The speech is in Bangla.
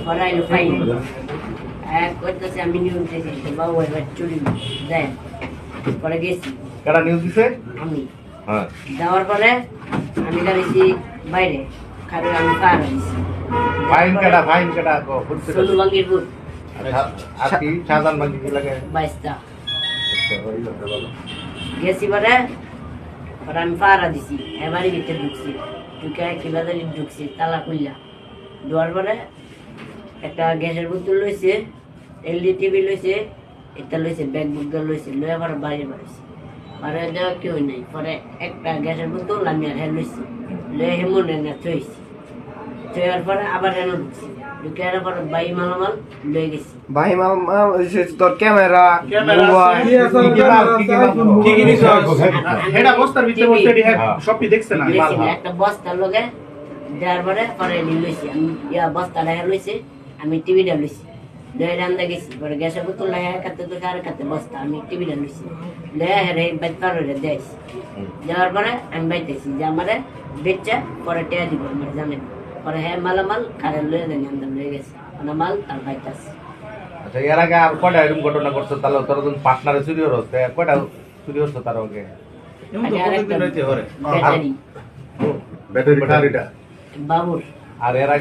পরে আইলো ফাইন এক করতেছে আমি নিয়ম দিয়েছি তো বাবু এবার চুরি দেয় পরে গেছি কারা নিউজ দিছে আমি হ্যাঁ যাওয়ার পরে আমি দাঁড়িয়েছি বাইরে কারণ আমি পার হয়েছি ফাইন কাটা ফাইন কাটা কো ফুটছে সোনু বাঙ্গির বুট আর কি শাহজাহান বাঙ্গি কি লাগে বাইশটা আচ্ছা, ওই লোকটা বলো। গেছি পরে পরে আমি পাহারা দিছি এবারই ভিতরে ঢুকছি ঢুকে কিলাদারি ঢুকছি তালা খুললা দেওয়ার পরে একটা গ্যাসের বোতল লইছে এলডি টিভি লইছে এটা লইছে ব্যাগ বুক লইছে লয়ে পরে বাড়ি বাড়িছে বাড়ি দেওয়া কেউ নাই পরে একটা গ্যাসের বোতল আমি আর হ্যাঁ লইছি লয়ে হেমন এনে থইছি। থইয়ার পরে আবার হেন ঢুকছি পরে বাই মালামাল গেছি। তোর ক্যামেরা কি কি হেডা বস্তার ভিতরে বস্তা হ্যাঁ হ্যাঁ। সবই দেখছে না একটা বস্তার লগে দেওয়ার পরে পরে লইছি। আমি ইয়া বস্তাটা হ্যাঁ লইছি আমি টিভিটা লইছি। লয়ে রান্দা গেছি পরে গ্যাসের বোতল লাগে কাতে তো আর কাতে বস্তা আমি টিভিটা লইছি। লয়ে হেরে পার হয়ে দেয়ছি যাওয়ার পরে আমি বাইতেছি যে আমারে বেচা পরে টেয়া দিব আমার জানেন পরে হ্যাঁ মালামাল কারে লয়ে দেন আন্দার লয়ে গেছে। মানে মাল তার বাইতাছে আচ্ছা এর আগে আর কয়টা এরকম ঘটনা করছ তাহলে তোর যখন পার্টনারে চুরি হচ্ছে কয়টা চুরি হচ্ছে তার আগে? ব্যাটারিটা? vamos. A ver, a...